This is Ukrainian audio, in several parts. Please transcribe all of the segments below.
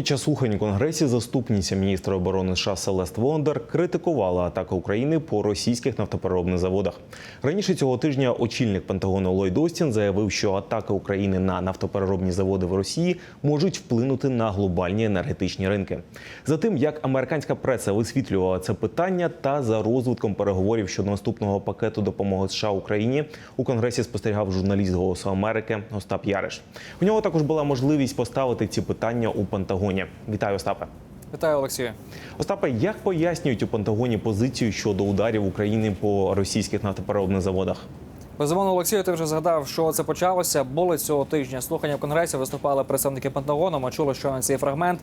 під час слухань у конгресі заступниця міністра оборони США Селест Вондер критикувала атаку України по російських нафтопереробних заводах. Раніше цього тижня очільник Пентагону Ллойд Остін заявив, що атаки України на нафтопереробні заводи в Росії можуть вплинути на глобальні енергетичні ринки. За тим, як американська преса висвітлювала це питання, та за розвитком переговорів щодо наступного пакету допомоги США Україні у конгресі спостерігав журналіст Голосу Америки Остап Яриш. У нього також була можливість поставити ці питання у Пентагоні. Вітаю, Остапе. Вітаю, Олексію. Остапе, як пояснюють у Пентагоні позицію щодо ударів України по російських нафтопереробних заводах? Безумовно, Олексію, ти вже згадав, що це почалося. Були цього тижня слухання в конгресі. Виступали представники Пентагону. Ми чули, що на цей фрагмент.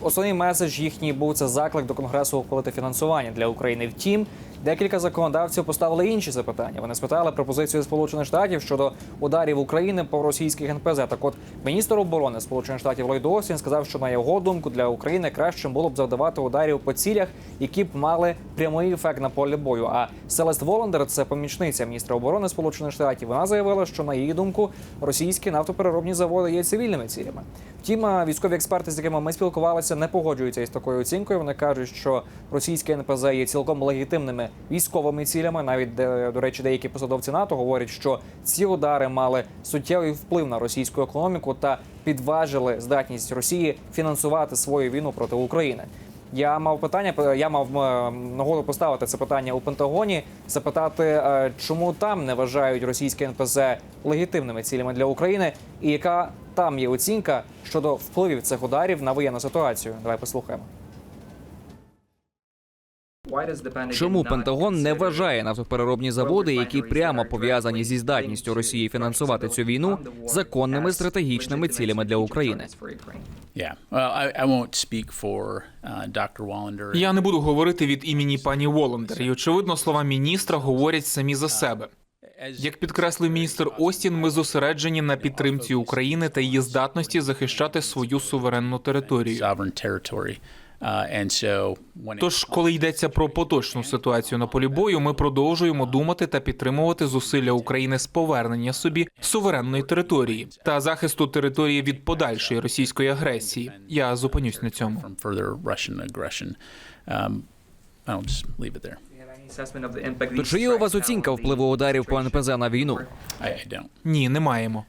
Основний меседж їхній був це заклик до конгресу ухвалити фінансування для України. Втім, декілька законодавців поставили інші запитання. Вони спитали про позицію Сполучених Штатів щодо ударів України по російських НПЗ. Так, от міністр оборони Сполучених Штатів Ллойд Остін сказав, що на його думку для України краще було б завдавати ударів по цілях, які б мали прямий ефект на полі бою. А Селест Воландер, це помічниця міністра оборони Сполучених Штатів. Вона заявила, що на її думку російські нафтопереробні заводи є цивільними цілями. Втім, військові експерти, з якими ми спілкувалися, не погоджуються із такою оцінкою. Вони кажуть, що російські НПЗ є цілком легітимними військовими цілями. Навіть до речі, деякі посадовці НАТО говорять, що ці удари мали суттєвий вплив на російську економіку та підважили здатність Росії фінансувати свою війну проти України. Я мав питання, я мав е, нагоду поставити це питання у Пентагоні, запитати, е, чому там не вважають російські НПЗ легітимними цілями для України, і яка там є оцінка щодо впливів цих ударів на воєнну ситуацію. Давай послухаємо. Чому Пентагон не вважає нафтопереробні заводи, які прямо пов'язані зі здатністю Росії фінансувати цю війну, законними стратегічними цілями для України? Uh. Я не буду говорити від імені пані Воландер, і очевидно, слова міністра говорять самі за себе. Як підкреслив міністр Остін, ми зосереджені на підтримці України та її здатності захищати свою суверенну територію. Uh, Тож, коли йдеться про поточну ситуацію на полі бою, ми продовжуємо думати та підтримувати зусилля України з повернення собі суверенної території та захисту території від подальшої російської агресії. Я зупинюсь на цьому. um. То чи є у вас оцінка впливу ударів по НПЗ на війну? Ні, не маємо.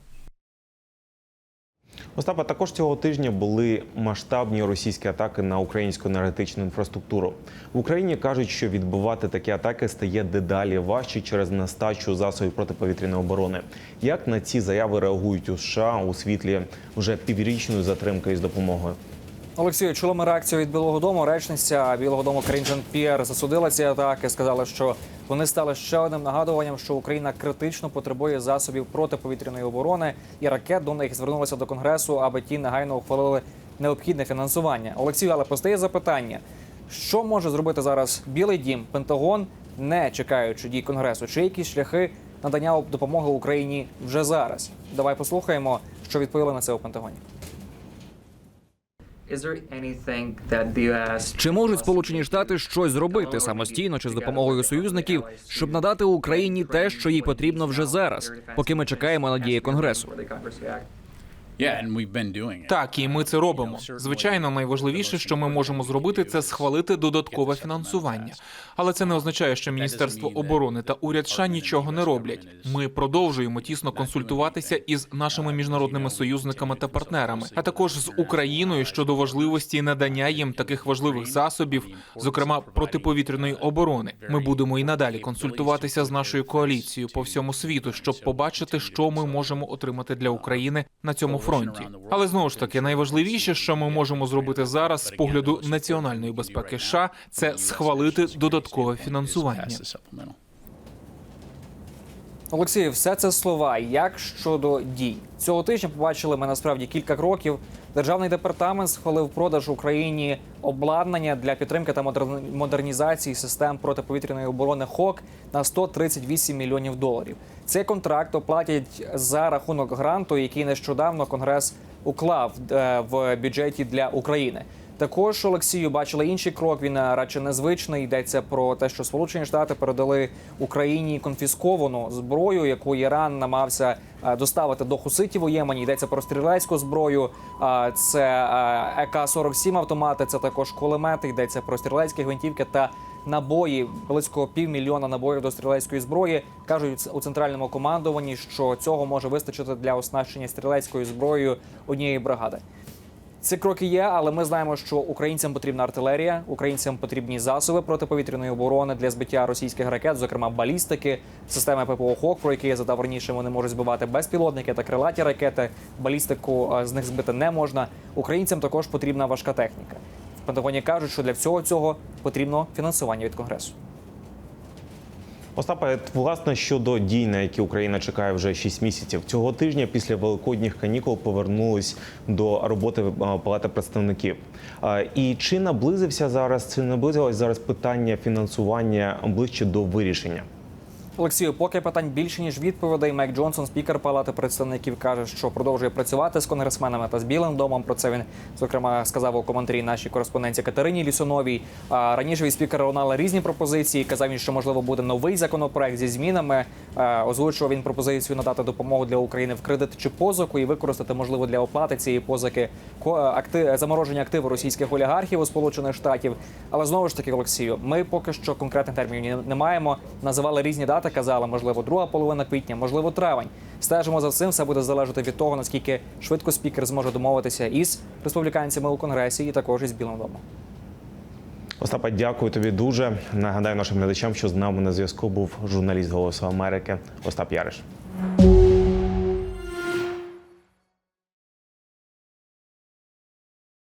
Остапа, також цього тижня були масштабні російські атаки на українську енергетичну інфраструктуру. В Україні кажуть, що відбивати такі атаки стає дедалі важче через нестачу засобів протиповітряної оборони. Як на ці заяви реагують у США у світлі вже піврічної затримки із допомогою? Олексію, чули ми реакцію від Білого Дому. Речниця Білого Дому Карін Жан П'єр засудила ці атаки. Сказала, що вони стали ще одним нагадуванням, що Україна критично потребує засобів протиповітряної оборони і ракет до них звернулися до конгресу, аби ті негайно ухвалили необхідне фінансування. Олексію, але постає запитання: що може зробити зараз Білий Дім, Пентагон, не чекаючи дій конгресу? Чи якісь шляхи надання допомоги Україні вже зараз? Давай послухаємо, що відповіли на це у Пентагоні. Чи можуть Сполучені Штати щось зробити самостійно чи з допомогою союзників, щоб надати Україні те, що їй потрібно вже зараз, поки ми чекаємо на дії конгресу? Так, і ми це робимо. Звичайно, найважливіше, що ми можемо зробити, це схвалити додаткове фінансування. Але це не означає, що Міністерство оборони та уряд США нічого не роблять. Ми продовжуємо тісно консультуватися із нашими міжнародними союзниками та партнерами, а також з Україною щодо важливості надання їм таких важливих засобів, зокрема протиповітряної оборони. Ми будемо і надалі консультуватися з нашою коаліцією по всьому світу, щоб побачити, що ми можемо отримати для України на цьому фронті. Але знову ж таки, найважливіше, що ми можемо зробити зараз з погляду національної безпеки США, це схвалити додаткове фінансування. Олексій, все це слова. Як щодо дій цього тижня побачили ми насправді кілька кроків. Державний департамент схвалив продаж Україні обладнання для підтримки та модерн- модернізації систем протиповітряної оборони ХОК на 138 мільйонів доларів. Цей контракт оплатять за рахунок гранту, який нещодавно Конгрес уклав е, в бюджеті для України. Також Олексію бачили інший крок. Він е, радше незвичний. Йдеться про те, що Сполучені Штати передали Україні конфісковану зброю, яку Іран намагався е, доставити до хуситів у Ємені. Йдеться про стрілецьку зброю. Це е, ЕК-47 автомати. Це також кулемети. Йдеться про стрілецькі гвинтівки та набої близько півмільйона набоїв до стрілецької зброї. кажуть у центральному командуванні, що цього може вистачити для оснащення стрілецькою зброєю однієї бригади. Ці кроки є, але ми знаємо, що українцям потрібна артилерія, українцям потрібні засоби протиповітряної оборони для збиття російських ракет, зокрема балістики, системи ППО ХОК, про які я задав раніше. Вони можуть збивати безпілотники та крилаті ракети. Балістику е, з них збити не можна. Українцям також потрібна важка техніка. Пентагоні кажуть, що для всього цього потрібно фінансування від конгресу. Остапе, власне, щодо дій, на які Україна чекає вже 6 місяців. Цього тижня після великодніх канікул повернулись до роботи е, Палати представників. Е, І чи наблизився зараз, чи наблизилось зараз питання фінансування ближче до вирішення? Олексію, поки питань більше ніж відповідей. Мек Джонсон, спікер Палати представників, каже, що продовжує працювати з конгресменами та з Білим домом. Про це він зокрема сказав у коментарі нашій кореспонденці Катерині Лісуновій. Раніше від спікера лунали різні пропозиції. Казав він, що можливо буде новий законопроект зі змінами. Е, Озвучував він пропозицію надати допомогу для України в кредит чи позику і використати можливо для оплати цієї позики замороження активу російських олігархів у Сполучених Штатів. Але знову ж таки, Олексію, ми поки що конкретних термінів не маємо. Називали різні дати, казали, можливо, друга половина квітня, можливо, травень. Стежимо за цим. Все буде залежати від того, наскільки швидко спікер зможе домовитися із республіканцями у конгресі і також із Білим домом. Остапа, дякую тобі дуже. Нагадаю нашим глядачам, що з нами на зв'язку був журналіст Голосу Америки Остап Яриш.